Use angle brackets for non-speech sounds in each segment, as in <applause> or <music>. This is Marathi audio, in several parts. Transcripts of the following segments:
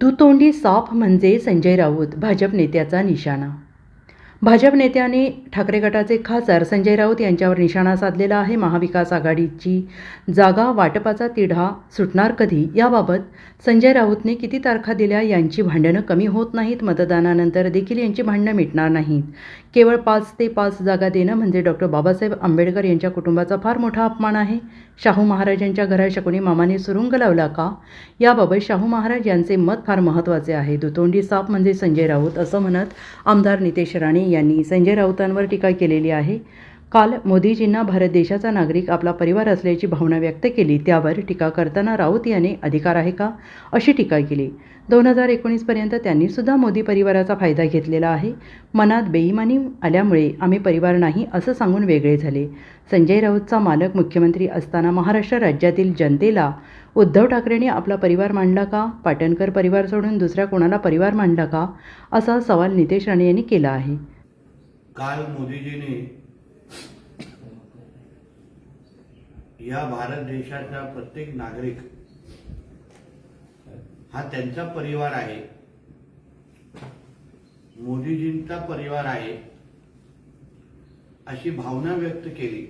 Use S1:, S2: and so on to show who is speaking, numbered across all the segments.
S1: दुतोंडी साप म्हणजे संजय राऊत भाजप नेत्याचा निशाणा भाजप नेत्याने ठाकरे गटाचे खासदार संजय राऊत यांच्यावर निशाणा साधलेला आहे. महाविकास आघाडीची जागा वाटपाचा तिढा सुटणार कधी? याबाबत संजय राऊतने किती तारखा दिल्या? यांची भांडणं कमी होत नाहीत. मतदानानंतर देखील यांची भांडणं मिटणार नाहीत. केवळ पाच ते पाच जागा देणं म्हणजे डॉक्टर बाबासाहेब आंबेडकर यांच्या कुटुंबाचा फार मोठा अपमान आहे. शाहू महाराजांच्या घराच्या शकुनी मामाने सुरुंग लावला का? याबाबत शाहू महाराज यांचे मत फार महत्त्वाचे आहे. दुतोंडी साप म्हणजे संजय राऊत असं म्हणत आमदार नितेश राणे यांनी संजय राऊतांवर टीका केलेली आहे. काल मोदीजींना भारत देशाचा नागरिक आपला परिवार असल्याची भावना व्यक्त केली. त्यावर टीका करताना राऊत याने अधिकार आहे का? अशी टीका केली. दोन हजार एकोणीसपर्यंत त्यांनीसुद्धा मोदी परिवाराचा फायदा घेतलेला आहे. मनात बेईमानी आल्यामुळे आम्ही परिवार नाही असं सांगून वेगळे झाले. संजय राऊतचा मालक मुख्यमंत्री असताना महाराष्ट्र राज्यातील जनतेला उद्धव ठाकरेंनी आपला परिवार मांडला का? पाटणकर परिवार सोडून दुसऱ्या कोणाला परिवार मांडला का? असा सवाल नितेश राणे यांनी केला आहे.
S2: काल मोदीजीने या भारत देशाचा प्रत्येक नागरिक हा त्यांचा परिवार आहे. मोदीजींचा परिवार आहे अशी भावना व्यक्त केली.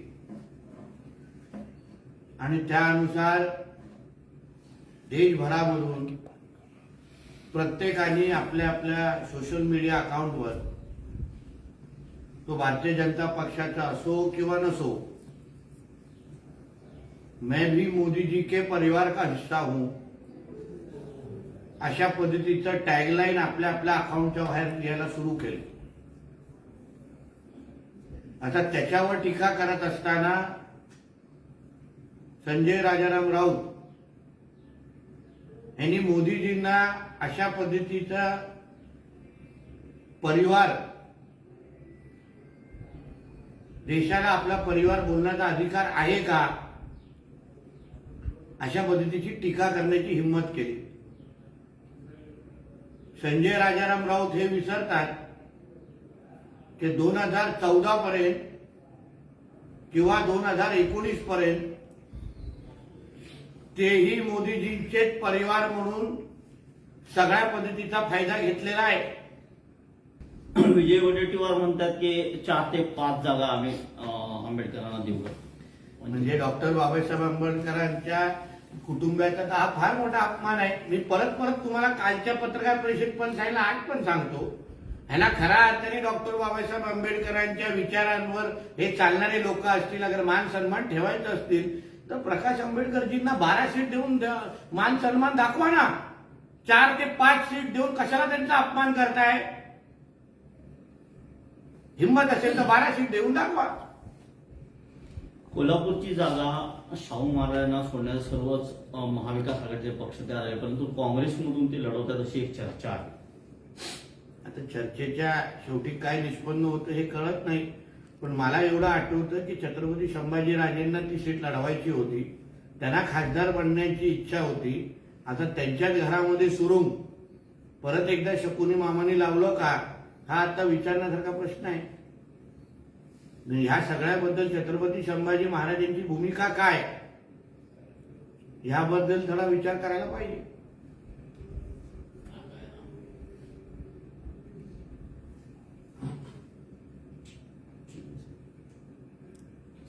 S2: आणि त्यानुसार देशभरामधून प्रत्येकाने आपल्या आपल्या सोशल मीडिया अकाउंटवर तो भारतीय जनता पक्षाचा असो किंवा नसो मैं भी मोदी जी के परिवार का हिस्सा हूं अशा पद्धतीचं टॅगलाईन आपल्या आपल्या अकाउंटच्या बाहेर यायला सुरू केलं. आता त्याच्यावर टीका करत असताना संजय राजाराम राऊत यांनी मोदीजींना अशा पद्धतीचा परिवार देशाला आपला परिवार बोलण्याचा अधिकार आहे का? अशा पद्धतीची टीका करण्याची हिंमत केली. संजय राजाराम राऊत हे विसरतात की दोन हजार चौदा पर्यंत किंवा दोन हजार एकोणीस पर्यंत तेही मोदीजींचेच परिवार म्हणून सगळ्या पद्धतीचा फायदा घेतलेला आहे.
S3: विजय वडेट्टीवार म्हणतात की चार ते पाच जागा आम्ही आंबेडकरांना देऊ.
S2: म्हणजे डॉक्टर बाबासाहेब आंबेडकरांच्या कुटुंबाचा तर हा फार मोठा अपमान आहे. मी परत परत तुम्हाला कालच्या पत्रकार परिषद पण सांगितलं आज पण सांगतो. ह्याला खऱ्या अर्थाने डॉक्टर बाबासाहेब आंबेडकरांच्या विचारांवर हे चालणारे लोक असतील अगर मान सन्मान ठेवायचं असतील तर प्रकाश आंबेडकरजींना बारा सीट देऊन मान सन्मान दाखवा ना. चार ते पाच सीट देऊन कशाला त्यांचा अपमान करताय? हिंमत असेल तर बारा सीट देऊन दाखवा.
S3: कोल्हापूरची जागा शाहू महाराजांना सोडण्यास सर्वच महाविकास आघाडीचे पक्ष तयार आहे परंतु काँग्रेसमधून ते लढवतात अशी एक चर्चा आहे.
S2: आता चर्चेच्या शेवटी काय निष्पन्न होतं हे कळत नाही. पण मला एवढं आठवतं की छत्रपती संभाजीराजेंना ती सीट लढवायची होती. त्यांना खासदार बनण्याची इच्छा होती. आता त्यांच्याच घरामध्ये सुरुंग. परत एकदा शकुनी मामाने लावलं का? हा आता विचारण्यासारखा प्रश्न आहे. ह्या सगळ्याबद्दल छत्रपती संभाजी महाराजांची भूमिका काय? ह्याबद्दल थोडा विचार करायला पाहिजे.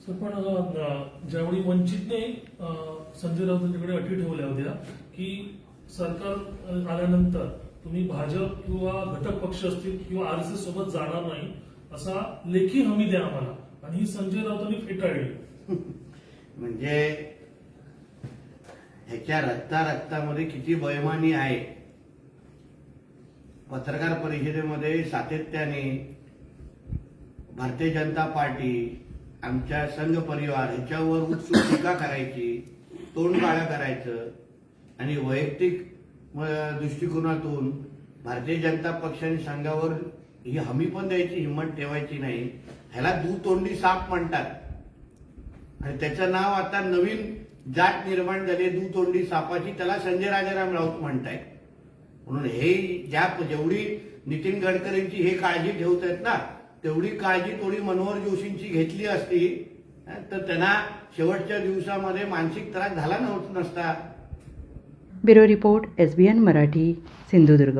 S4: सर पण ज्यावेळी वंचितने संजय राऊतांच्याकडे अटी ठेवल्या होत्या की सरकार आल्यानंतर तुम्ही भाजप किंवा घटक पक्ष असतील किंवा आर एस एस सोबत जाणार नाही असा लेखी हमी द्या आम्हाला. आणि ही संजय राऊतांनी फेटाळली. <laughs>
S2: म्हणजे ह्याच्या रक्ता रक्तामध्ये किती बैमानी आहे. पत्रकार परिषदेमध्ये सातत्याने भारतीय जनता पार्टी आमच्या संघ परिवार ह्याच्यावर उत्सुक टीका करायची तोंड काळा करायचं आणि वैयक्तिक दृष्टिकोनातून भारतीय जनता पक्षाने संघावर ही हमी पण द्यायची हिंमत ठेवायची नाही. ह्याला दुतोंडी साप म्हणतात. आणि त्याचं नाव आता नवीन जात निर्माण झाली दुतोंडी सापाची. त्याला संजय राजाराम राऊत म्हणताय म्हणून हे ज्या जेवढी नितीन गडकरींची हे काळजी ठेवत आहेत ना तेवढी काळजी थोडी मनोहर जोशींची घेतली असती तर त्यांना शेवटच्या दिवसामध्ये मानसिक त्रास झाला नव्हता नसता.
S1: Bureau report S B N Marathi Sindhudurg.